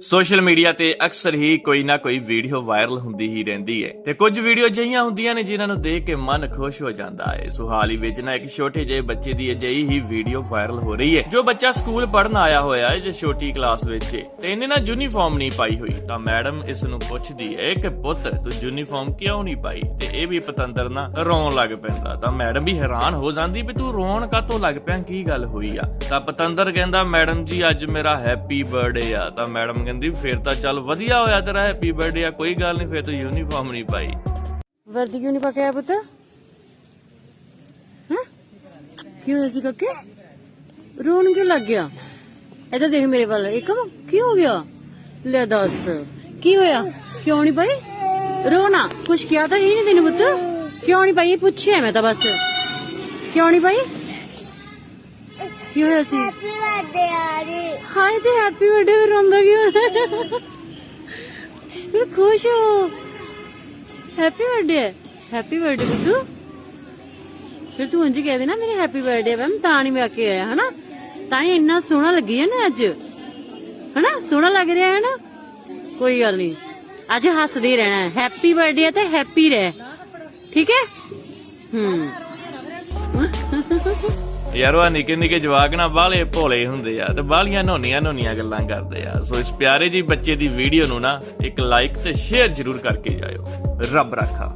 Social media ਤੇ ਅਕਸਰ ਹੀ ਕੋਈ ਨਾ ਕੋਈ ਵੀਡੀਓ ਵਾਇਰਲ ਹੁੰਦੀ ਹੀ ਰਹਿੰਦੀ ਹੈ ਤੇ ਕੁਝ ਵੀਡੀਓ ਅਜਿਹੀਆਂ ਹੁੰਦੀਆਂ ਨੇ ਜਿਨ੍ਹਾਂ ਨੂੰ ਦੇਖ ਕੇ ਮਨ ਖੁਸ਼ ਹੋ ਜਾਂਦਾ ਹੈ। ਸੋ ਹਾਲ ਹੀ ਵਿੱਚ ਨਾ ਇੱਕ ਛੋਟੇ ਜਿਹੇ ਬੱਚੇ ਦੀ ਅਜਿਹੀ ਹੀ ਵੀਡੀਓ ਵਾਇਰਲ ਹੋ ਰਹੀ ਹੈ, ਜੋ ਬੱਚਾ ਸਕੂਲ ਪੜ੍ਹਨ ਆਇਆ ਹੋਇਆ ਹੈ, ਜੋ ਛੋਟੀ ਕਲਾਸ ਵਿੱਚ ਹੈ ਤੇ ਇਹਨੇ ਨਾ ਯੂਨੀਫਾਰਮ ਨਹੀਂ ਪਾਈ ਹੋਈ। ਤਾਂ ਮੈਡਮ ਇਸ ਨੂੰ ਪੁੱਛਦੀ ਹੈ ਕਿ ਪੁੱਤ, ਤੂੰ ਯੂਨੀਫਾਰਮ ਕਿਉਂ ਨਹੀਂ ਪਾਈ? ਤੇ ਇਹ ਵੀ ਪਤੰਦਰ ਨਾ ਰੋਣ ਲੱਗ ਪੈਂਦਾ। ਤਾਂ ਮੈਡਮ ਵੀ ਹੈਰਾਨ ਹੋ ਜਾਂਦੀ ਵੀ ਤੂੰ ਰੋਣ ਕਾਤੋਂ ਲੱਗ ਪਿਆ, ਕੀ ਗੱਲ ਹੋਈ ਆ? ਤਾਂ ਪਤੰਦਰ ਕਹਿੰਦਾ, ਮੈਡਮ ਜੀ, ਅੱਜ ਮੇਰਾ ਹੈਪੀ ਬਰਥਡੇ ਆ। ਤਾਂ ਮੈਡਮ ਕਹਿੰਦੀ ਫੇਰ ਤਾਂ ਚੱਲ ਵਧੀਆ ਹੋਇਆ ਤੇਰਾ ਹੈਪੀ ਬਰਥਡੇ ਆ ਕੋਈ ਗੱਲ ਨਹੀਂ ਫੇਰ ਤੂੰ ਯੂਨੀਫਾਰਮ ਨਹੀਂ ਪਾਈ। ਵਰਦੀ ਕਿਉਂ ਨਹੀਂ ਪਾ ਕੇ ਆਇਆ ਪੁੱਤ? ਹਾਂ? ਕੀ ਹੋਇਆ ਸੀ ਕੱਕੇ? ਰੋਣ ਕਿਉਂ ਲੱਗ ਗਿਆ? ਇੱਧਰ ਦੇਖ ਮੇਰੇ ਵੱਲ ਇੱਕਮ ਕੀ ਹੋ ਗਿਆ? ਲੈ ਦੱਸ ਕੀ ਹੋਇਆ? ਕਿਉਂ ਨਹੀਂ ਪਾਈ? ਰੋਣਾ ਕੁਛ ਕਿਹਾ ਤਾਂ ਹੀ ਨਹੀਂ ਤੈਨੂੰ ਪੁੱਤ? ਕਿਉਂ ਨਹੀਂ ਪਾਈ? ਇਹ ਪੁੱਛਿਆ ਮੈਂ ਤਾਂ ਬਸ। ਕਿਉਂ ਨਹੀਂ ਪਾਈ? ਕੀ ਹੋਇਆ ਸੀ? ਹੈਪੀ ਬਰਥਡੇ ਹਾਏ ਤੇ ਹੈਪੀ ਬਰਥਡੇ ਰੋਂਦਾ ਕਿਉਂ? ਖੁਸ਼ ਹੋ। ਹੈਪੀ ਬਰਥਡੇ ਹੈਪੀ ਬਰਥਡੇ ਬੁੱਧੂ। ਫਿਰ ਤੂੰ ਉਂਝ ਕਹਿ ਦੇ ਨਾ ਮੇਰੇ ਹੈਪੀ ਬਰਥਡੇ ਮੈਮ ਤਾਂ ਨਹੀਂ ਮੈਂ ਕੇ ਆਇਆ, ਹਨਾ? ਤਾਂ ਹੀ ਇੰਨਾ ਸੋਹਣਾ ਲੱਗੀ ਹੈ ਨਾ ਅੱਜ। ਹਨਾ? ਸੋਹਣਾ ਲੱਗ ਰਿਹਾ ਹੈ ਨਾ? ਕੋਈ ਗੱਲ ਨਹੀਂ। ਅੱਜ ਹੱਸਦੇ ਰਹਿਣਾ ਹੈਪੀ ਬਰਥਡੇ ਤੇ ਹੈਪੀ ਰਹਿ। ਠੀਕ ਹੈ? ਹੂੰ। ਯਾਰ ਉਹ ਨਿੱਕੇ ਨਿੱਕੇ ਜਵਾਕ ਨਾ ਬਾਹਲੇ ਭੋਲੇ ਹੁੰਦੇ ਆ ਤੇ ਬਾਹਲੀਆਂ ਨੋਨੀਆਂ ਨੋਨੀਆਂ ਗੱਲਾਂ ਕਰਦੇ ਆ। ਸੋ ਇਸ ਪਿਆਰੇ ਜੀ ਬੱਚੇ ਦੀ ਵੀਡੀਓ ਨੂੰ ਨਾ ਇੱਕ ਲਾਈਕ ਤੇ ਸ਼ੇਅਰ ਜ਼ਰੂਰ ਕਰਕੇ ਜਾਇਓ। ਰੱਬ ਰੱਖਾ।